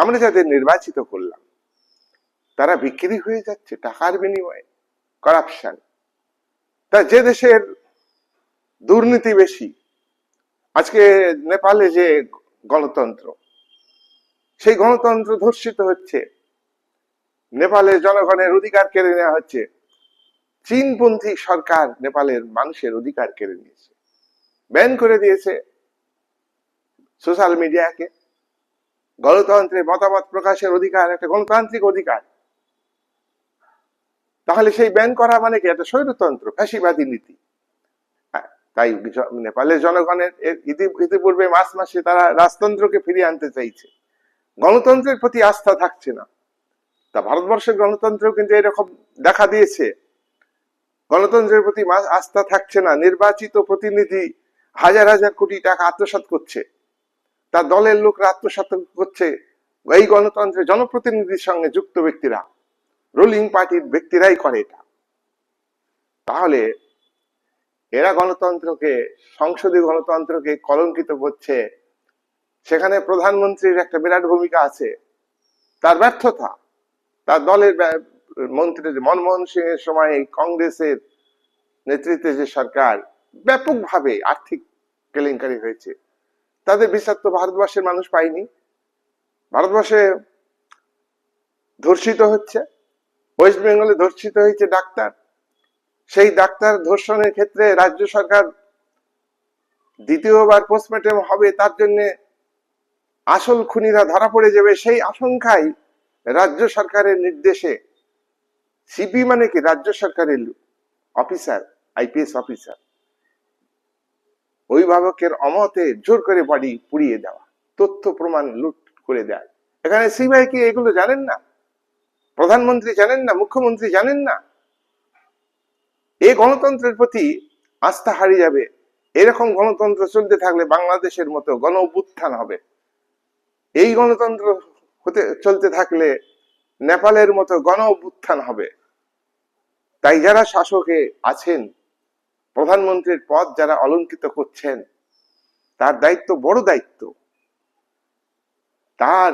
আমরা যাদের নির্বাচিত করলাম, তারা বিক্রি হয়ে যাচ্ছে, টাকার বিনিময়ে করাপশন তা যে দেশের দুর্নীতি বেশি, আজকে নেপালে যে গণতন্ত্র, সেই গণতন্ত্র ধর্ষিত হচ্ছে, নেপালের জনগণের অধিকার কেড়ে নেওয়া হচ্ছে, চীনপন্থী সরকার নেপালের মানুষের অধিকার কেড়ে নিয়েছে। ব্যান করে দিয়েছে সোশ্যাল মিডিয়াকে গণতন্ত্রের মতামত প্রকাশের অধিকার একটা গণতান্ত্রিক অধিকার। তাহলে সেই ব্যান করা মানে কি? একটা স্বৈরতন্ত্র ফ্যাসিবাদী নীতি। হ্যাঁ, তাই নেপালের জনগণের ইতিপূর্বে মাস মাসে তারা রাজতন্ত্রকে ফিরিয়ে আনতে চাইছে। গণতন্ত্রের প্রতি আস্থা থাকছে না। তা ভারতবর্ষের গণতন্ত্র কিন্তু এরকম দেখা দিয়েছে। গণতন্ত্রের প্রতি আস্থা থাকছে না। নির্বাচিত প্রতিনিধি হাজার হাজার কোটি টাকা আত্মসাৎ করছে। তার দলের লোকরা আত্মসাৎ করছে। এই গণতন্ত্রে জনপ্রতিনিধির সঙ্গে যুক্ত ব্যক্তিরা রুলিং পার্টির ব্যক্তিরাই করে এটা। তাহলে এরা গণতন্ত্রকে, সংসদীয় গণতন্ত্রকে কলঙ্কিত করছে। সেখানে প্রধানমন্ত্রীর একটা বিরাট ভূমিকা আছে। তার ব্যর্থতা, তার দলের মন্ত্রী মনমোহন সিং এর সময় কংগ্রেসের নেতৃত্বে যে সরকার, ব্যাপকভাবে আর্থিক কেলেঙ্কারি হয়েছে। তাদের বিচার তো ভারতবর্ষের মানুষ পায়নি। ভারতবর্ষে ধর্ষিত হচ্ছে, ওয়েস্ট বেঙ্গলে ধর্ষিত হয়েছে ডাক্তার। সেই ডাক্তার ধর্ষণের ক্ষেত্রে রাজ্য সরকার দ্বিতীয়বার পোস্টমর্টম হবে, তার জন্য আসল খুনিরা ধরা পড়ে যাবে সেই আশঙ্কায় রাজ্য সরকারের নির্দেশে। সিপি মানে কি? রাজ্য সরকারের অফিসার আইপিএস অফিসার অভিভাবকের অমতে জোর করে বাড়ি পুড়িয়ে দেওয়া, তথ্য প্রমাণ লুট করে দেয়। এখানে সিবিআই কি এগুলো জানেন না? প্রধানমন্ত্রী জানেন না? মুখ্যমন্ত্রী জানেন না? এই গণতন্ত্রের প্রতি আস্থা হারিয়ে যাবে। এরকম গণতন্ত্র চলতে থাকলে বাংলাদেশের মতো গণ অভ্যুত্থান হবে। এই গণতন্ত্র হতে, চলতে থাকলে নেপালের মতো গণ অভ্যুত্থান হবে। তাই যারা শাসকে আছেন প্রধানমন্ত্রীর পদ যারা অলঙ্কিত করছেন, তার দায়িত্ব বড় দায়িত্ব। তার,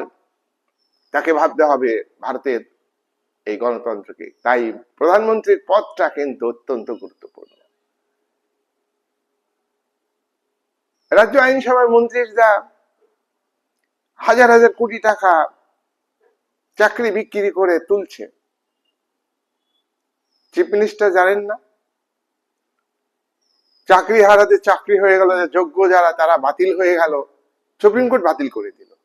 তাকে ভাবতে হবে ভারতের এই গণতন্ত্রকে। তাই প্রধানমন্ত্রীর পদটা কিন্তু অত্যন্ত গুরুত্বপূর্ণ। রাজ্য আইনসভার মন্ত্রীরা হাজার হাজার কোটি টাকা চাকরি বিক্রি করে তুলছে। চিফ মিনিস্টার জানেন না? চাকরি হারাতে চাকরি হয়ে গেল যোগ্য যারা, তারা বাতিল হয়ে গেল। সুপ্রিম কোর্ট বাতিল করে দিল।